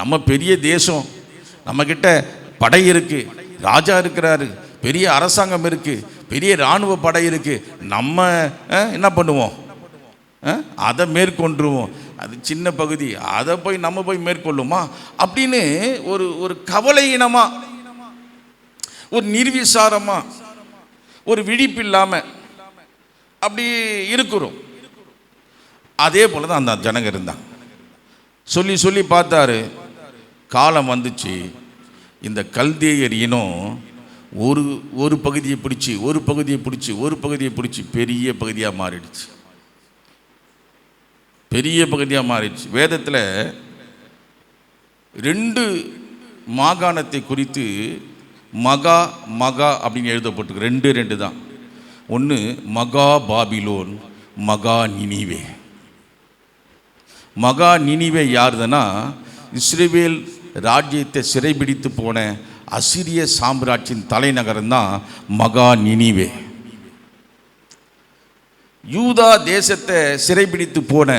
நம்ம பெரிய தேசம் நம்மக்கிட்ட படை இருக்குது ராஜா இருக்கிறாரு பெரிய அரசாங்கம் இருக்குது பெரிய இராணுவ படை இருக்குது நம்ம என்ன பண்ணுவோம்? அதை மேற்கொண்டுருவோம். அது சின்ன பகுதி அதை போய் நம்ம போய் மேற்கொள்ளுமா? அப்படின்னு ஒரு ஒரு கவலையினமாக ஒரு நிர்விசாரமாக ஒரு விழிப்பு இல்லாமல் அப்படி இருக்கிறோம். அதே போல தான் அந்த ஜனங்க இருந்தாங்க. சொல்லி சொல்லி பார்த்தாரு. காலம் வந்துச்சு. இந்த கல்தேயர் இனம் ஒரு ஒரு பகுதியை பிடிச்சி ஒரு பகுதியை பிடிச்சி ஒரு பகுதியை பிடிச்சி பெரிய பகுதியாக மாறிடுச்சு. பெரிய பகுதியாக மாறிடுச்சு. வேதத்தில் ரெண்டு மாகாணத்தை குறித்து மகா மகா அப்படின்னு எழுதப்பட்டிருக்கு. ரெண்டு ரெண்டு தான். ஒன்று மகா பாபிலோன் மகா நினிவே. மகா நினிவே யாருதுன்னா இஸ்ரேவேல் ராஜ்யத்தை சிறைபிடித்து போன அசிரிய சாம்ராஜ்யின் தலைநகரம் தான் மகா நினிவே. யூதா தேசத்தை சிறைபிடித்து போன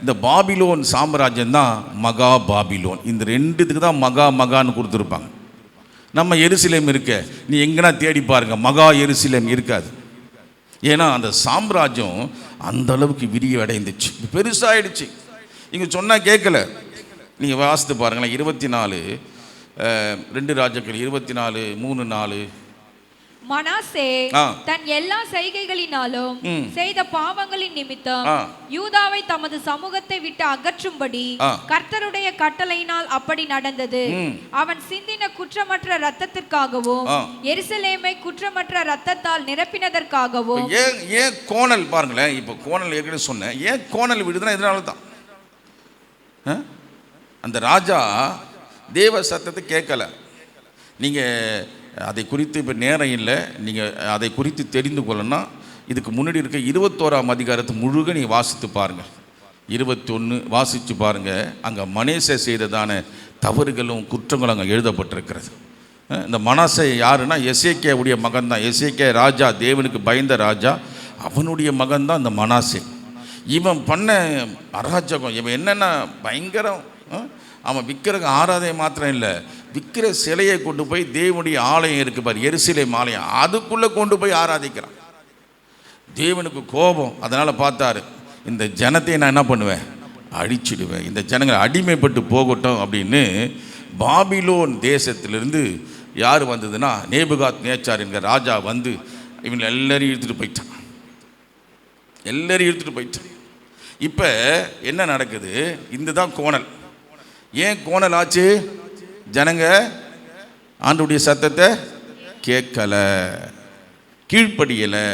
இந்த பாபிலோன் சாம்ராஜ்யம் தான் மகா பாபிலோன். இந்த ரெண்டுத்துக்கு தான் மகா மகான்னு கொடுத்துருப்பாங்க. நம்ம எருசலேம் இருக்க நீ எங்கன்னா தேடி பாருங்க மகா எருசலேம் இருக்காது. ஏன்னா அந்த சாம்ராஜ்யம் அந்த அளவுக்கு விரிவு அடைந்துச்சு பெருசாயிடுச்சு. இங்கே சொன்னால் கேட்கல நீங்கள் வாசித்து பாருங்களேன் இருபத்தி நாலு ரெண்டு ராஜாக்கள் இருபத்தி நாலு மூணு நாலு மனாசே. தன் எல்லா செய்கைகளினாலும். செய்த பாவங்களின் நிமித்தம். யூதாவை தமது சமூகத்தை விட்டு அகற்றும்படி. கர்த்தருடைய கட்டளையினால் அப்படி நடந்தது. அவன் சிந்தின குற்றமற்ற ரத்தத்திற்காகவும். எருசலேமை குற்றமற்ற ரத்தத்தால் நிரப்பினதற்காகவும் ஏன் ஏன் கோணல் பாருங்களேன் இப்போ கோணல் ஏற்கனவே சொன்னேன் ஏன் கோணல் விடுதுன்னா இதனால தான்? அந்த ராஜா தேவ சத்தத்தை கேட்கல. நீங்கள் அதை குறித்து இப்போ நேரம் இல்லை. நீங்கள் அதை குறித்து தெரிந்து கொள்ளணும்னா இதுக்கு முன்னாடி இருக்க இருபத்தோராம் அதிகாரத்தை முழுக நீங்கள் வாசித்து பாருங்கள் இருபத்தொன்று வாசித்து பாருங்கள் அங்கே மனேசை செய்ததான தவறுகளும் குற்றங்களும் அங்கே எழுதப்பட்டிருக்கிறது. இந்த மனசை யாருன்னா எசேக்கியாவுடைய மகன் தான் எசேக்கியா ராஜா தேவனுக்கு பயந்த ராஜா. அவனுடைய மகன் தான் இந்த மனாசே. இவன் பண்ண அராஜகம் இவன் என்னென்ன பயங்கரம் அவன் விக்கிரக ஆராதனை மாத்திரம் இல்லை. விக்கிர சிலையை கொண்டு போய் தேவனுடைய ஆலயம் இருக்குது பாரு எருசலேம் ஆலயம். அதுக்குள்ளே கொண்டு போய் ஆராதிக்கிறான். தேவனுக்கு கோபம். அதனால் பார்த்தாரு இந்த ஜனத்தை நான் என்ன பண்ணுவேன்? அழிச்சிடுவேன். இந்த ஜனங்கள் அடிமைப்பட்டு போகட்டும் அப்படின்னு பாபிலோன் தேசத்திலிருந்து யார் வந்ததுன்னா நேபுகாத் நேச்சார் என்கிற ராஜா வந்து இவங்க எல்லாரையும் இழுத்துட்டு போயிட்டான். எல்லாரையும் இழுத்துட்டு போயிட்டான். இப்போ என்ன நடக்குது? இந்த தான் கோணல். ஏன் கோணல் ஆச்சு? ஜனங்க ஆண்டுடைய சத்தத்தை கேட்கலை கீழ்ப்படியலை.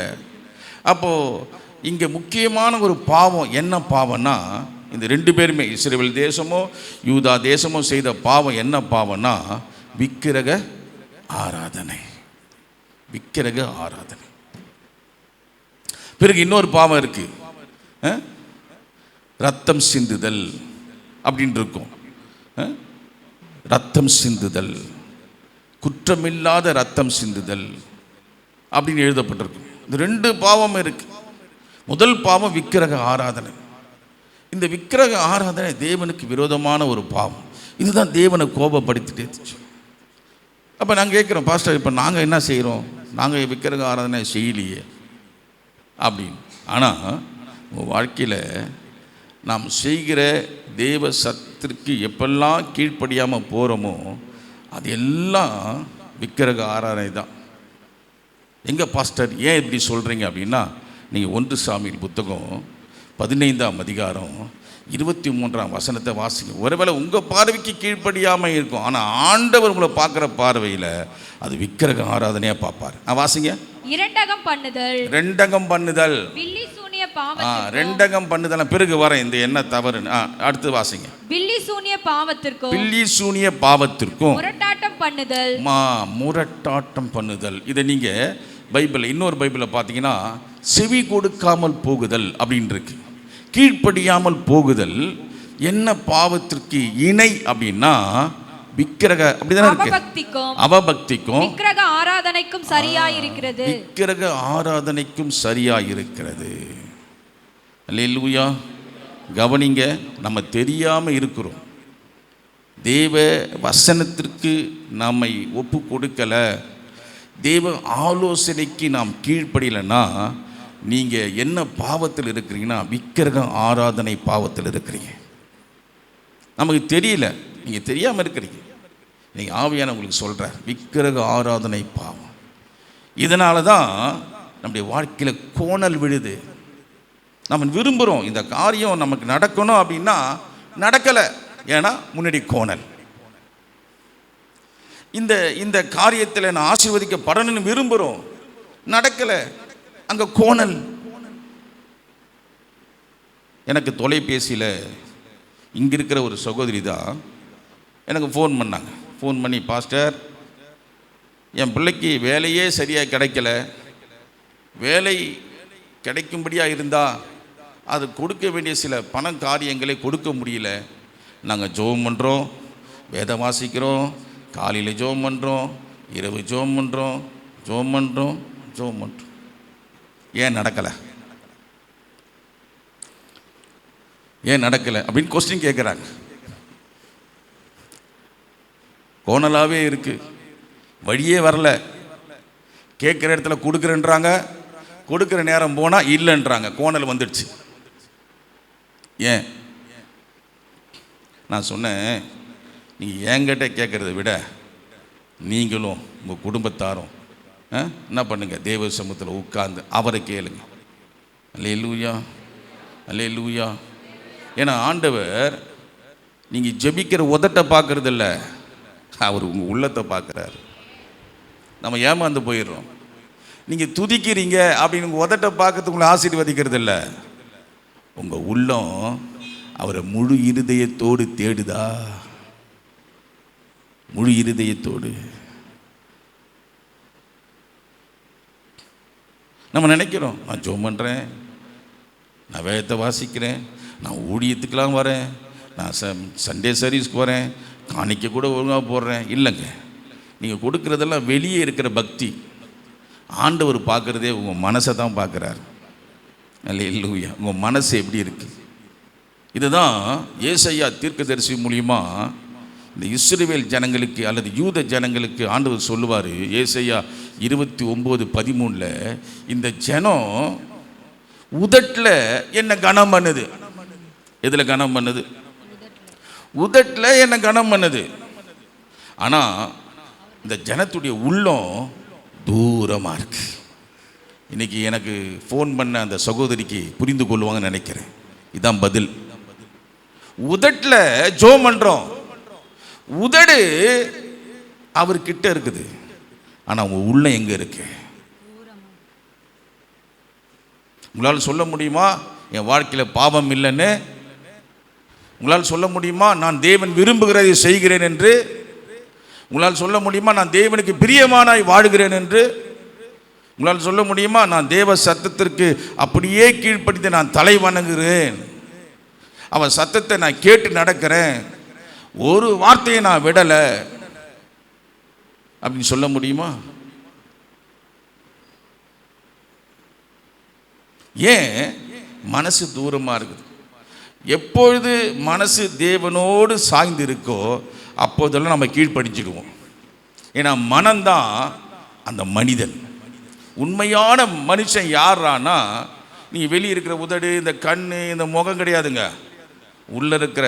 அப்போது இங்கே முக்கியமான ஒரு பாவம் என்ன பாவம்னா இந்த ரெண்டு பேருமே இஸ்ரேல் தேசமோ யூதா தேசமோ செய்த பாவம் என்ன பாவம்னா விக்கிரக ஆராதனை. விக்கிரக ஆராதனை. பிறகு இன்னொரு பாவம் இருக்கு. ரத்தம் சிந்துதல் அப்படின்னு இருக்கும். ரத்தம் சிந்துதல். குற்றமில்லாத ரத்தம் சிந்துதல் அப்படின்னு எழுதப்பட்டிருக்கு. இந்த ரெண்டு பாவம் இருக்கு. முதல் பாவம் விக்கிரக ஆராதனை. இந்த விக்கிரக ஆராதனை தேவனுக்கு விரோதமான ஒரு பாவம். இதுதான் தேவனை கோபப்படுத்திட்டே இருந்துச்சு. அப்போ நாங்கள் கேட்குறோம் பாஸ்டர் இப்போ நாங்கள் என்ன செய்கிறோம் நாங்கள் விக்கிரக ஆராதனை செய்யலையே. அப்படின்னு. ஆனால் உங்கள் வாழ்க்கையில் நாம் செய்கிற தேவ சத்திற்கு எப்பெல்லாம் கீழ்ப்படியாமல் போகிறோமோ அது எல்லாம் விக்கிரக ஆராதனை தான். எங்கே பாஸ்டர் ஏன் இப்படி சொல்கிறீங்க அப்படின்னா நீங்கள் ஒன்று சாமியில் புத்தகம் பதினைந்தாம் அதிகாரம் இருபத்தி மூன்றாம் வசனத்தை வாசிங்க. ஒருவேளை உங்கள் பார்வைக்கு கீழ்ப்படியாமல் இருக்கும் ஆனால் ஆண்டவர் உங்களை பார்க்குற பார்வையில் அது விக்கிரக ஆராதனையாக பார்ப்பார். நான் வாசிங்க. இரண்டகம் பண்ணுதல். ரெண்டகம் பண்ணுதல். ரெண்டகம் பண்ணுதல் பிறகு வரேன் இந்த என்ன தவறுன்னு. அடுத்து வாசிங்க. வில்லி சூனிய பாவத்திற்கும் பில்லி சூனிய பாவத்திற்கும். முரட்டாட்டம் பண்ணுதல். மா முரட்டாட்டம் பண்ணுதல். இதை நீங்கள் பைபிளில் இன்னொரு பைபிளில் பார்த்தீங்கன்னா செவி கொடுக்காமல் போகுதல் அப்படின்னு இருக்கு கீழ்ப்படியாமல் போகுதல். என்ன பாவத்திற்கு இணை அப்படின்னா விக்கிரக அப்படிதானே இருக்கு? அவபக்திக்கும் விக்கிரக ஆராதனைக்கும் சரியாயிருக்கிறது விக்கிரக ஆராதனைக்கும் சரியா இருக்கிறது. அல்லேலூயா. கவனிங்க நம்ம தெரியாமல் இருக்கிறோம். தேவ வசனத்திற்கு நம்மை ஒப்பு கொடுக்கலை. தேவ ஆலோசனைக்கு நாம் கீழ்ப்படியலைன்னா நீங்கள் என்ன பாவத்தில் இருக்கிறீங்கன்னா விக்கிரக ஆராதனை பாவத்தில் இருக்கிறீங்க. நமக்கு தெரியல. நீங்கள் தெரியாமல் இருக்கிறீங்க. நீங்கள் ஆவியான உங்களுக்கு சொல்கிறார் விக்கிரக ஆராதனை பாவம். இதனால தான் நம்முடைய வாழ்க்கையில் கோணல் விழுது. நம்ம விரும்புகிறோம் இந்த காரியம் நமக்கு நடக்கணும் அப்படின்னா நடக்கலை. ஏன்னா முன்னாடி கோணல். இந்த இந்த காரியத்தில் நான் ஆசீர்வதிக்கப்படணும்னு விரும்புகிறோம் நடக்கலை. அங்கே கோணல். எனக்கு தொலைபேசியில் இங்கே இருக்கிற ஒரு சகோதரி தான் எனக்கு ஃபோன் பண்ணாங்க. ஃபோன் பண்ணி பாஸ்டர் என் பிள்ளைக்கு வேலையே சரியாக கிடைக்கல. வேலை கிடைக்கும்படியாக இருந்தால் அது கொடுக்க வேண்டிய சில பண காரியங்களை கொடுக்க முடியல. நாங்கள் ஜோம் பண்ணுறோம் வேதம் வாசிக்கிறோம் காலையில் ஜோம் பண்ணுறோம் இரவு ஜோம் பண்ணுறோம் ஜோம் பண்ணுறோம் ஜோம் பண்ணுறோம் ஏன் நடக்கலை? ஏன் நடக்கலை அப்படின்னு கொஸ்டின் கேட்குறாங்க கோணலாகவே இருக்குது வழியே வரல. கேட்குற இடத்துல கொடுக்குறேன்றாங்க. கொடுக்குற நேரம் போனால் இல்லைன்றாங்க. கோணல் வந்துடுச்சு. ஏன்? நான் சொன்னேன் நீங்கள் என்கிட்ட கேட்குறத விட நீங்களும் உங்கள் குடும்பத்தாரும் ஆ, என்ன பண்ணுங்கள் தேவ சமூகத்தில் உட்கார்ந்து அவரை கேளுங்க. அல்லே லூயா அல்லே லூயா ஏன்னா ஆண்டவர் நீங்கள் ஜெபிக்கிற உதட்டை பார்க்குறதில்ல அவர் உங்கள் உள்ளத்தை பார்க்குறாரு. நம்ம ஏமாந்து போயிடுறோம். நீங்கள் துதிக்கிறீங்க அப்படின்னு உங்கள் உதட்டை பார்க்கறதுக்கு உங்களை ஆசீர்வதிக்கிறது இல்லை. உங்கள் உள்ளம் அவரை முழு இருதயத்தோடு தேடுதா? முழு இருதயத்தோடு. நம்ம நினைக்கிறோம் நான் ஜோம் பண்ணுறேன் நான் வேதத்தை வாசிக்கிறேன் நான் ஊழியத்துக்கெலாம் வரேன் நான் ச சண்டே சர்வீஸ்க்கு வரேன் காணிக்க கூட ஒழுங்காக போடுறேன். இல்லைங்க. நீங்கள் கொடுக்குறதெல்லாம் வெளியே இருக்கிற பக்தி. ஆண்டவர் பார்க்குறதே உங்கள் மனசை தான் பார்க்குறாரு. அல்ல இல்லையா உங்கள் மனசு எப்படி இருக்குது இதுதான் ஏசையா தீர்க்கதரிசி மூலியமா இந்த இஸ்ரேவேல் ஜனங்களுக்கு அல்லது யூத ஜனங்களுக்கு ஆண்டவர் சொல்லுவார். ஏசையா இருபத்தி ஒம்பது பதிமூணில் இந்த ஜனம் உதட்டில் என்ன கனம் பண்ணுது? எதில் கனம் பண்ணுது? உதட்டில் என்ன கனம் பண்ணுது? ஆனால் இந்த ஜனத்துடைய உள்ளம் தூரமாக இருக்குது இன்னைக்கு எனக்கு ஃபோன் பண்ண அந்த சகோதரிக்கு புரிந்து கொள்வாங்கன்னு நினைக்கிறேன். இதான் பதில். உதட்டில் ஜோ பண்ணுறோம் உதடு அவர்கிட்ட இருக்குது. ஆனால் உங்கள் உள்ள எங்கே இருக்கு? உங்களால் சொல்ல முடியுமா? என் வாழ்க்கையில் பாவம் இல்லைன்னு? உங்களால் சொல்ல முடியுமா? நான் தேவன் விரும்புகிறதை செய்கிறேன் என்று? உங்களால் சொல்ல முடியுமா? நான் தேவனுக்கு பிரியமானாய் வாழுகிறேன் என்று? உங்களால் சொல்ல முடியுமா? நான் தேவ சத்தத்திற்கு அப்படியே கீழ்ப்படித்து நான் தலை வணங்குகிறேன். அவன் சத்தத்தை நான் கேட்டு நடக்கிறேன். ஒரு வார்த்தையை நான் விடலை. அப்படின்னு சொல்ல முடியுமா? ஏன்? மனசு தூரமாக இருக்குது. எப்பொழுது மனசு தேவனோடு சாய்ந்து இருக்கோ அப்போதெல்லாம் நம்ம கீழ்ப்படிஞ்சிடுவோம். ஏன்னா மனம்தான் அந்த மனிதன். உண்மையான மனுஷன் யாரானா நீங்கள் வெளியே இருக்கிற உதடு இந்த கண் இந்த முகம் கிடையாதுங்க. உள்ளே இருக்கிற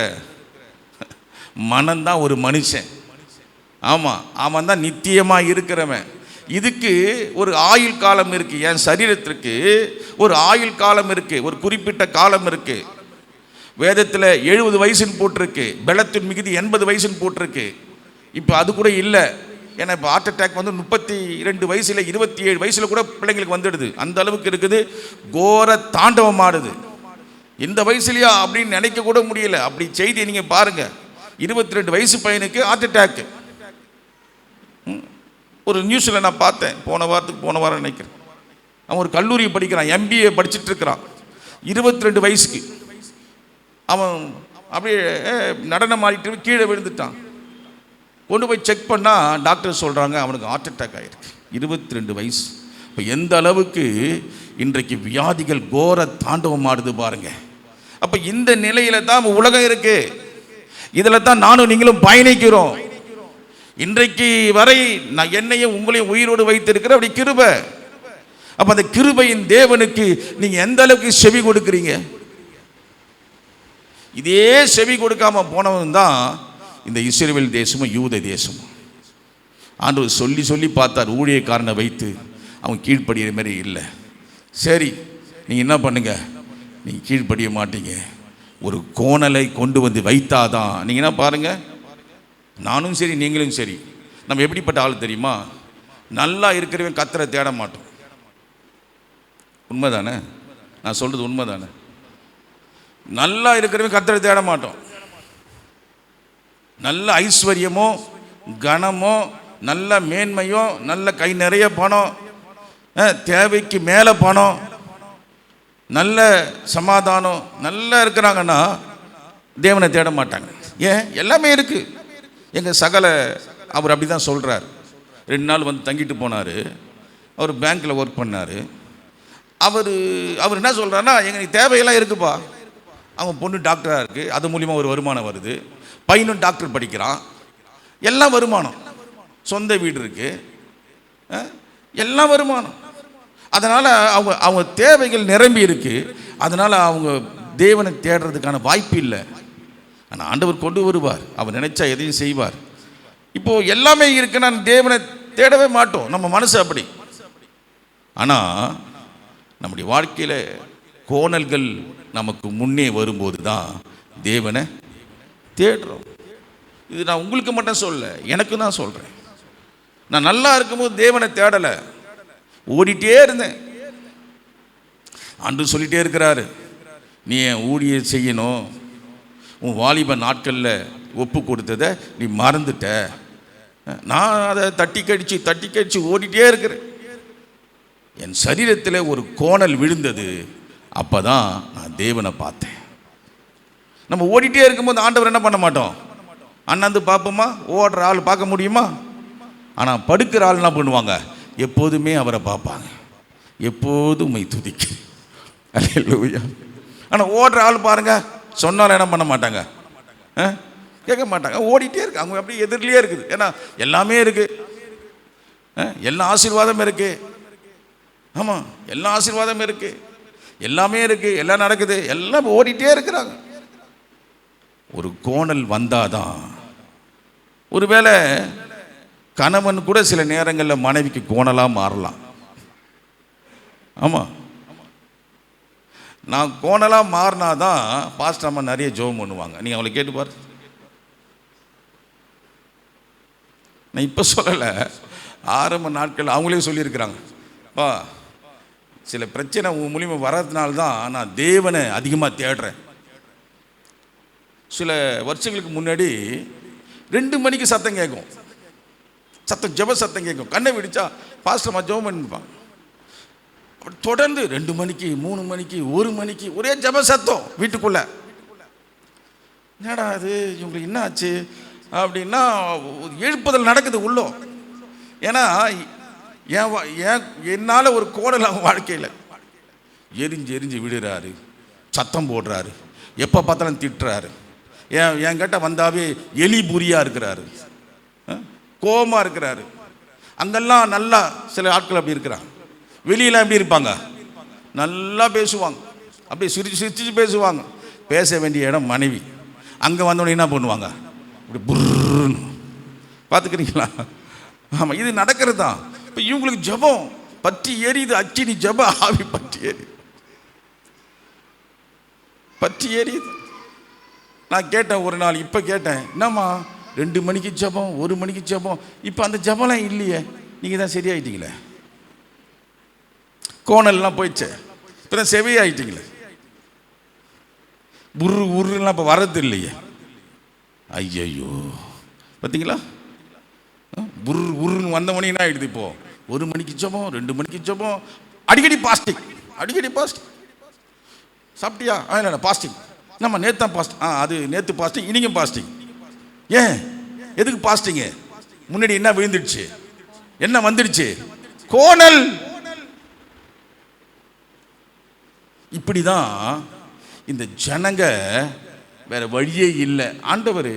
மனம்தான் ஒரு மனுஷன். ஆமாம் அவன் தான் நித்தியமாக இருக்கிறவன். இதுக்கு ஒரு ஆயுள் காலம் இருக்குது என் சரீரத்திற்கு ஒரு ஆயுள் காலம் இருக்குது ஒரு குறிப்பிட்ட காலம் இருக்குது வேதத்தில் எழுபது வயசுன்னு போட்டிருக்கு பலத்தின் மிகுதி எண்பது வயசுன்னு போட்டிருக்கு. இப்போ அது கூட இல்லை. ஏன்னா இப்போ ஹார்ட் அட்டாக் வந்து முப்பத்தி ரெண்டு வயசில் இருபத்தி ஏழு வயசில் கூட பிள்ளைங்களுக்கு வந்துடுது. அந்த அளவுக்கு இருக்குது. கோர தாண்டவம் ஆடுது. இந்த வயசுலையா அப்படின்னு நினைக்க கூட முடியல. அப்படி செய்தியை நீங்கள் பாருங்கள் இருபத்தி ரெண்டு வயசு பையனுக்கு ஹார்ட் அட்டாக்கு ஒரு நியூஸில் நான் பார்த்தேன். போன வாரத்துக்கு போன வாரம் நினைக்கிறேன். அவன் ஒரு கல்லூரி படிக்கிறான். எம்பிஏ படிச்சுட்டு இருக்கிறான். இருபத்தி ரெண்டு வயசுக்கு. அவன் அப்படியே நடனம் ஆடிட்டு கீழே விழுந்துட்டான். கொண்டு போய் செக் பண்ணால் டாக்டர் சொல்கிறாங்க அவனுக்கு ஹார்ட் அட்டாக் ஆகிருக்கு இருபத்தி ரெண்டு வயசு. இப்போ எந்த அளவுக்கு இன்றைக்கு வியாதிகள் கோர தாண்டவம் ஆடுது பாருங்க. அப்போ இந்த நிலையில தான் உலகம் இருக்கு. இதில் தான் நானும் நீங்களும் பயணிக்கிறோம். இன்றைக்கு வரை நான் என்னையும் உங்களையும் உயிரோடு வைத்திருக்கிற அப்படி கிருபை. அப்ப அந்த கிருபையின் தேவனுக்கு நீங்க எந்த அளவுக்கு செவி கொடுக்குறீங்க? இதே செவி கொடுக்காம போனவன் தான் இந்த இஸ்ரேல் தேசமும் யூத தேசமும். ஆண்டவர் சொல்லி சொல்லி பார்த்தார் ஊழியக்காரனை வைத்து அவன் கீழ்ப்படுகிற மாதிரி இல்லை. சரி நீங்கள் என்ன பண்ணுங்க? நீங்கள் கீழ்ப்படிய மாட்டீங்க. ஒரு கோணலை கொண்டு வந்து வைத்தாதான். நீங்கள் என்ன பாருங்க? நானும் சரி நீங்களும் சரி. நம்ம எப்படிப்பட்ட ஆள் தெரியுமா? நல்லா இருக்கிறவன் கத்தரை தேட மாட்டோம் உண்மைதானே? நான் சொல்கிறது உண்மைதானே? நல்லா இருக்கிறவன் கத்தரை தேட மாட்டோம் நல்ல ஐஸ்வர்யமோ கனமோ நல்ல மேன்மையோ நல்ல கை நிறைய பணம் தேவைக்கு மேலே பணம் நல்ல சமாதானம் நல்லா இருக்கிறாங்கன்னா தேவனை தேட மாட்டாங்க. ஏன்? எல்லாமே இருக்கு. எங்கள் சகல அவர் அப்படி தான் சொல்கிறார் ரெண்டு நாள் வந்து தங்கிட்டு போனார். அவர் பேங்க்கில் ஒர்க் பண்ணார். அவர் அவர் என்ன சொல்கிறாருன்னா எங்களுக்கு தேவையெல்லாம் இருக்குப்பா. அவங்க பொண்ணு டாக்டராக இருக்குது அது மூலிமா ஒரு வருமானம் வருது. பையனும் டாக்டர் படிக்கிறான். எல்லாம் வருமானம். சொந்த வீடு இருக்குது எல்லாம் வருமானம். அதனால் அவங்க அவங்க தேவைகள் நிரம்பி இருக்கு. அதனால் அவங்க தேவனை தேடுறதுக்கான வாய்ப்பு இல்லை. ஆனால் ஆண்டவர் கொண்டு வருவார். அவர் நினைச்சா எதையும் செய்வார். இப்போ எல்லாமே இருக்கு நான் தேவனை தேடவே மாட்டோம். நம்ம மனசு அப்படி. ஆனால் நம்முடைய வாழ்க்கையில் கோணல்கள் நமக்கு முன்னே வரும்போது தான் தேவனை தேடுறோம். இது நான் உங்களுக்கு மட்டும் சொல்ல எனக்கு தான் சொல்கிறேன் நான் நல்லா இருக்கும்போது தேவனை தேடலை. ஓடிட்டே இருந்தேன். அன்று சொல்லிட்டே இருக்கிறாரு நீ என் ஊழிய செய்யணும். உன் வாலிப நாட்களில் ஒப்பு கொடுத்ததை நீ மறந்துட்ட. நான் அதை தட்டி கடிச்சு தட்டி கடிச்சு ஓடிட்டே இருக்கிறேன். என் சரீரத்தில் ஒரு கோணல் விழுந்தது. அப்போ தான் நான் தேவனை பார்த்தேன். நம்ம ஓடிட்டே இருக்கும்போது ஆண்டவர் என்ன பண்ண மாட்டோம்? அண்ணாந்து பார்ப்போமா? ஓடுற ஆள் பார்க்க முடியுமா? ஆனால் படுக்கிற ஆள் என்ன பண்ணுவாங்க? எப்போதுமே அவரை பார்ப்பாங்க. எப்போதும் உண்மை துதிக்கு ஆனால் ஓடுற ஆள் பாருங்க சொன்னாலும் என்ன பண்ண மாட்டாங்க? ஆ? கேட்க மாட்டாங்க. ஓடிட்டே இருக்கு. அவங்க அப்படியே எதிரிலேயே இருக்குது. ஏன்னா எல்லாமே இருக்கு. ஆ? எல்லா ஆசீர்வாதம் இருக்கு. ஆமாம் எல்லா ஆசீர்வாதம் இருக்கு. எல்லாமே இருக்கு. எல்லாம் நடக்குது. எல்லாம் ஓடிட்டே இருக்கிறாங்க. ஒரு கோணல் வந்தாதான் ஒருவேளை கணவன் கூட சில நேரங்களில் மனைவிக்கு கோணலாக மாறலாம். ஆமாம் நான் கோணலாக மாறினாதான் பாஸ்டர் அம்மா நிறைய ஜோம் பண்ணுவாங்க. நீங்கள் அவளை கேட்டு பாரு நான் இப்போ சொல்லலை. ஆரம்ப நாட்கள் அவங்களே சொல்லியிருக்கிறாங்க. பா சில பிரச்சனை உன் மூலியமாக வர்றதுனால தான் நான் தேவனை அதிகமாக தேடுறேன். சில வருஷங்களுக்கு முன்னாடி ரெண்டு மணிக்கு சத்தம் கேட்கும் சத்தம் ஜெப சத்தம் கேட்கும் கண்ணை விடிச்சா பாஸ்டர்மா ஜெபம் பண்ணிப்பான் அப்படி தொடர்ந்து ரெண்டு மணிக்கு மூணு மணிக்கு ஒரு மணிக்கு ஒரே ஜெப சத்தம் வீட்டுக்குள்ள. என்னடா அது இவங்களுக்கு என்ன ஆச்சு? அப்படின்னா ஒரு எழுப்புதல் நடக்குது உள்ளோ. ஏன்னா என் என் என்னால் ஒரு கோடல் அவன் வாழ்க்கையில். எரிஞ்சு எரிஞ்சு விடுறாரு சத்தம் போடுறாரு. எப்போ பார்த்தாலும் திட்டுறாரு. என் என்கிட்ட வந்தாவே எலி புரியா இருக்கிறாரு. கோபமாக இருக்கிறாரு. அங்கெல்லாம் நல்லா சில ஆட்கள் அப்படி இருக்கிறாங்க. வெளியெல்லாம் எப்படி இருப்பாங்க? நல்லா பேசுவாங்க. அப்படியே சிரிச்சு சிரிச்சு பேசுவாங்க. பேச வேண்டிய இடம் மனைவி. அங்கே வந்தோடனே என்ன பண்ணுவாங்க? இப்படி புர்ன்னு பார்த்துக்கிறீங்களா? ஆமாம் இது நடக்கிறது தான். இப்போ இவங்களுக்கு ஜெபம். பற்றி எரியுது அச்சினி ஜப ஆவி பற்றி எரியுது பற்றி எரியுது நான் கேட்டேன் ஒரு நாள் இப்போ கேட்டேன். என்னம்மா ரெண்டு மணிக்கு ஜபம் ஒரு மணிக்கு ஜபம்? இப்போ அந்த ஜபம்லாம் இல்லையே நீங்கள் தான் சரியாயிட்டீங்களே. கோணல்லாம் போயிடுச்சே. இப்போ தான் செவியாயிட்டீங்களே. உரு உருலாம் இப்போ வர்றது இல்லையே. ஐயையோ. பார்த்தீங்களா உரு உருன்னு வந்த மணி என்ன ஆகிடுது இப்போ? ஒரு மணிக்கு ஜெபம் ரெண்டு மணிக்கு ஜபம். அடிக்கடி பாஸ்டிங் அடிக்கடி பாஸ்டிங். சாப்பிட்டியா? இல்லை பாஸ்டிங். நம்ம நேற்று தான் பாஸ்ட் ஆ அது நேற்று பாஸ்டிங் இன்றைக்கும் பாஸ்டிங் ஏன்? எதுக்கு பாஸ்டிங்கு முன்னாடி என்ன விழுந்துடுச்சு? என்ன வந்துடுச்சு? கோணல். இப்படி தான் இந்த ஜனங்க வேற வழியே இல்லை. ஆண்டவர்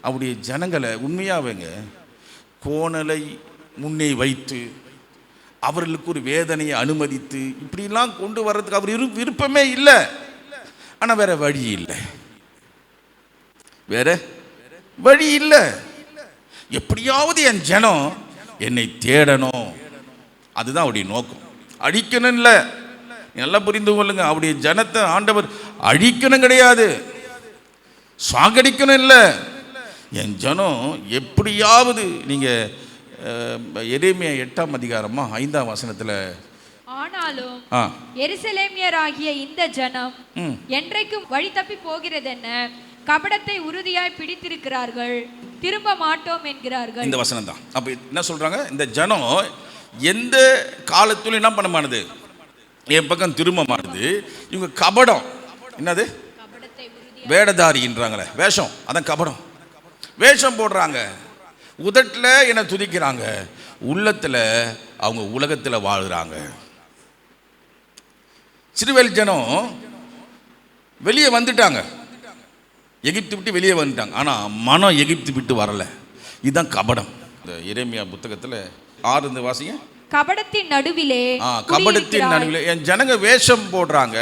அவருடைய ஜனங்களை உண்மையாவேங்க கோணலை முன்னே வைத்து அவர்களுக்கு ஒரு வேதனையை அனுமதித்து இப்படிலாம் கொண்டு வர்றதுக்கு அவர் விருப்பமே இல்லை. ஆனால் வேற வழி இல்லை. வேற வழி இல்லை. எப்படியாவது என் ஜனம் என்னை தேடணும். அதுதான் அவருடைய நோக்கம். அழிக்கணும் இல்லை நல்லா புரிந்து கொள்ளுங்க. அவருடைய ஜனத்தை ஆண்டவர் அழிக்கணும் கிடையாது. சாகடிக்கணும் இல்லை என் ஜனம் எப்படியாவது நீங்கள் எரேமியா எட்டாம் அதிகாரமாக ஐந்தாம் வசனத்தில் ஆனாலும் எருசலேமியராகிய இந்த ஜனம் என்றைக்கும் வழி தப்பி போகிறதென்ன? கபடத்தை உறுதியாய் பிடித்திருக்கிறார்கள் திரும்ப மாட்டோம் என்கிறார்கள். இந்த வசனம் தான் அப்போ என்ன சொல்கிறாங்க இந்த ஜனம் எந்த காலத்திலும் என்ன பண்ண மாட்டுது? என் பக்கம் திரும்ப மாட்டுது. இவங்க கபடம். என்னது? வேடதாரின்றாங்களே. வேஷம். அதான் கபடம். வேஷம் போடுறாங்க. உதட்டில் என்னை துதிக்கிறாங்க. உள்ளத்தில் அவங்க உலகத்தில் வாழுறாங்க. சிறுவேல் ஜனம் வெளியே வந்துட்டாங்க. எகிப்து விட்டு வெளியே வந்துட்டாங்க. ஆனால் மனம் எகிப்து விட்டு வரல. இதுதான் கபடம். இந்த இறைமையா புத்தகத்தில் ஆறு இந்த வாசிங்க. கபடத்தின் நடுவிலே ஆ கபடத்தின். நடுவில் என் ஜனங்க வேஷம் போடுறாங்க.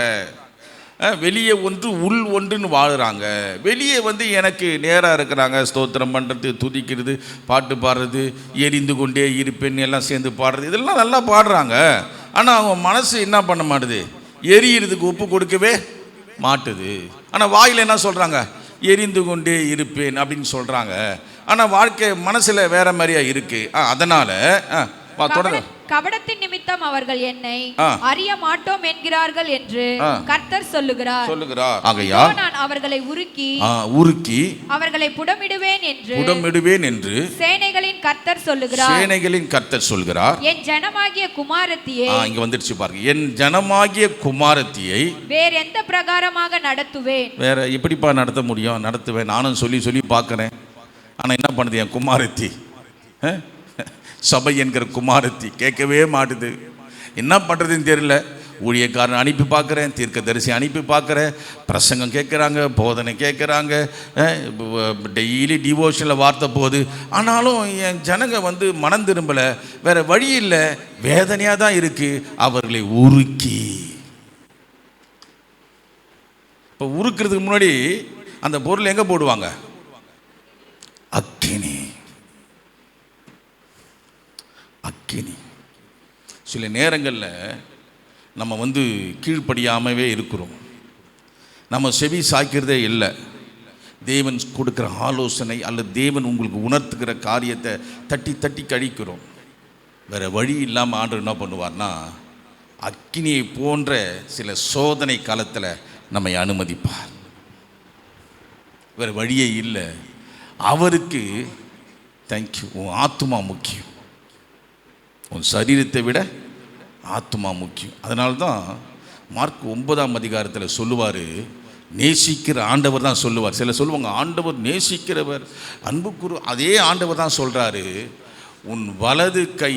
வெளியே ஒன்று உள் ஒன்றுன்னு வாழுறாங்க. வெளியே வந்து எனக்கு நேராக இருக்கிறாங்க. ஸ்தோத்திரம் பண்ணுறது துதிக்கிறது பாட்டு பாடுறது எரிந்து கொண்டே இருப்பேன் எல்லாம் சேர்ந்து பாடுறது இதெல்லாம் நல்லா பாடுறாங்க. ஆனால் அவங்க மனசு என்ன பண்ண மாட்டுது? எரியறதுக்கு ஒப்பு கொடுக்கவே மாட்டுது. ஆனால் வாயில் என்ன சொல்கிறாங்க எரிந்து கொண்டே இருப்பேன் அப்படின்னு சொல்கிறாங்க ஆனால் வாழ்க்கை மனசில் வேற மாதிரியா இருக்குது ஆ அதனால் ஆ வா தொடங்க கபடத்தின் நிமித்தம் அவர்கள் என்னை. அறிய மாட்டோம் என்கிறார்கள் என்று. கர்த்தர் சொல்லுகிறார். சொல்லுகிறார். ஆகையா நான் அவர்களை உருக்கி உருக்கி அவர்களை புடமிடுவேன் என்று புடமிடுவேன் என்று சேனைகளின் கர்த்தர் சொல்லுகிறார். சேனைகளின் கர்த்தர் சொல்கிறார் என் ஜனமாகிய குமாரத்தியை இங்க வந்துடுச்சு பாருங்க. என் ஜனமாகிய குமாரத்தியை வேற எந்த பிரகாரமாக நடத்துவேன்? வேற எப்படிப்பா நடத்த முடியும்? நடத்துவேன். நானும் சொல்லி சொல்லி பார்க்குறேன். ஆனால் என்ன பண்ணுது என் குமாரத்தி? ஆ? சபை என்கிற குமாரத்தி கேட்கவே மாட்டுது. என்ன பண்ணுறதுன்னு தெரியல. ஊழியக்காரன் அனுப்பி பார்க்குறேன் தீர்க்க தரிசி அனுப்பி பார்க்குறேன். பிரசங்கம் கேட்குறாங்க போதனை கேட்குறாங்க. டெய்லி டிவோஷனில் வார்த்தை போகுது. ஆனாலும் என் ஜனங்க வந்து மனம் திரும்பலை. வேறு வழி இல்லை. வேதனையாக தான் இருக்குது அவர்களை உருக்கி. இப்போ உருக்கிறதுக்கு முன்னாடி அந்த பொருள் எங்கே போடுவாங்க? அக்கினி. அக்கினி சில நேரங்களில் நம்ம வந்து கீழ்ப்படியாமவே இருக்கிறோம். நம்ம செவி சாய்க்கிறதே இல்லை. தேவன் கொடுக்குற ஆலோசனை அல்லது தேவன் உங்களுக்கு உணர்த்துக்கிற காரியத்தை தட்டி தட்டி கழிக்கிறோம். வேறு வழி இல்லாமல் ஆண்டு என்ன பண்ணுவார்னா அக்கினியை போன்ற சில சோதனை காலத்தில் நம்மை அனுமதிப்பார். வேறு வழியே இல்லை. அவருக்கு தேங்க்யூ உன் ஆத்துமா முக்கியம். உன் சரீரத்தை விட ஆத்துமா முக்கியம். அதனால்தான் மார்க் ஒன்பதாம் அதிகாரத்தில் சொல்லுவார் நேசிக்கிற ஆண்டவர் தான் சொல்லுவார். சில சொல்லுவாங்க ஆண்டவர் நேசிக்கிறவர் அன்புக்குரு அதே ஆண்டவர் தான் சொல்கிறாரு உன் வலது கை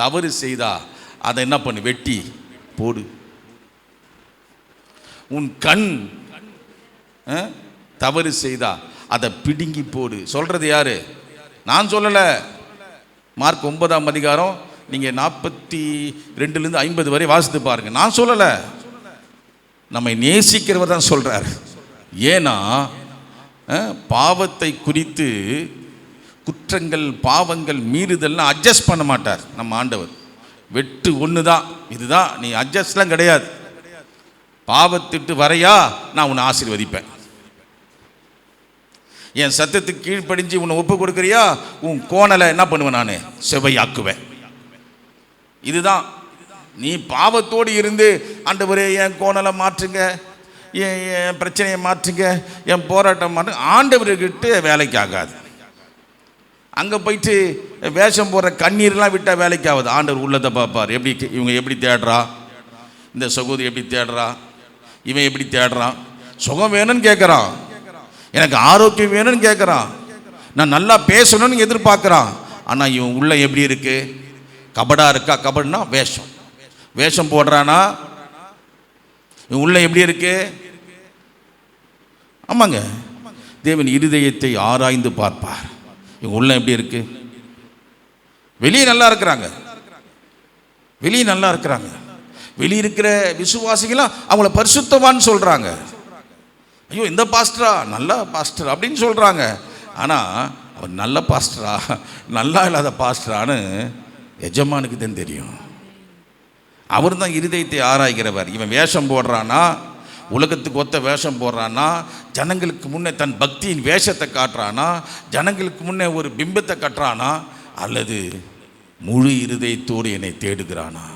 தவறு செய்தா அதை என்ன பண்ணு வெட்டி போடு. உன் கண் தவறு செய்தா அதை பிடுங்கி போடு. சொல்கிறது யாரு? நான் சொல்லலை. மார்க் ஒன்பதாம் அதிகாரம் நீங்கள் நாற்பத்தி ரெண்டுலேருந்து ஐம்பது வரை வாசித்து பாருங்க. நான் சொல்லலை. நம்மை நேசிக்கிறவர் தான் சொல்கிறார் ஏன்னா பாவத்தை குறித்து குற்றங்கள் பாவங்கள் மீறுதல்லாம் அட்ஜஸ்ட் பண்ண மாட்டார் நம்ம ஆண்டவர். வெட்டு ஒன்று தான் இதுதான் நீ அட்ஜஸ்ட்லாம் கிடையாது. பாவத்திட்டு வரையா நான் உன்னை ஆசீர்வதிப்பேன். என் சத்தத்துக்கு கீழ்ப்படிஞ்சு உன்னை ஒப்பு கொடுக்குறியா? உன் கோணலை என்ன பண்ணுவேன் நான்? செவையாக்குவேன் இதுதான். நீ பாவத்தோடு இருந்து ஆண்டவரே என் கோணலை மாற்றுங்க. என் என் பிரச்சனையை மாற்றுங்க. என் போராட்டம் மாற்றுங்க. ஆண்டவர்கிட்ட வேலைக்கு ஆகாது அங்கே போயிட்டு வேஷம் போடுற கண்ணீர்லாம் விட்டால் வேலைக்கு ஆகுது ஆண்டவர் உள்ளதை பார்ப்பார். எப்படி இவங்க எப்படி தேடுறா? இந்த சகோதரி எப்படி தேடுறா? இவன் எப்படி தேடுறான்? சுகம் வேணும்னு கேட்குறான் எனக்கு ஆரோக்கியம் வேணும்னு கேட்குறான் நான் நல்லா பேசணும்னு எதிர்பார்க்குறான். ஆனால் இவன் உள்ள எப்படி இருக்கு? கபடாக இருக்கா? கபடுனா வேஷம். வேஷம் போடுறானா? இவன் உள்ள எப்படி இருக்கு? ஆமாங்க. தேவன் இருதயத்தை ஆராய்ந்து பார்ப்பார். இவங்க உள்ள எப்படி இருக்கு? வெளியே நல்லா இருக்கிறாங்க. வெளியே நல்லா இருக்கிறாங்க. வெளியே இருக்கிற விசுவாசிகளாம் அவங்கள பரிசுத்தவான்னு சொல்கிறாங்க ஐயோ இந்த பாஸ்டரா? நல்ல பாஸ்டர் அப்படின்னு சொல்கிறாங்க ஆனால் அவர் நல்ல பாஸ்டரா? நல்லா இல்லாத பாஸ்டரான்னு எஜமானுக்கு தான் தெரியும். அவர் தான் இருதயத்தை ஆராய்கிறவர். இவன் வேஷம் போடுறானா உலகத்துக்கு ஒத்த வேஷம் போடுறானா ஜனங்களுக்கு முன்னே தன் பக்தியின் வேஷத்தை காட்டுறானா ஜனங்களுக்கு முன்னே ஒரு பிம்பத்தை கட்டுறானா அல்லது முழு இருதயத்தோடு என்னை தேடுகிறானா?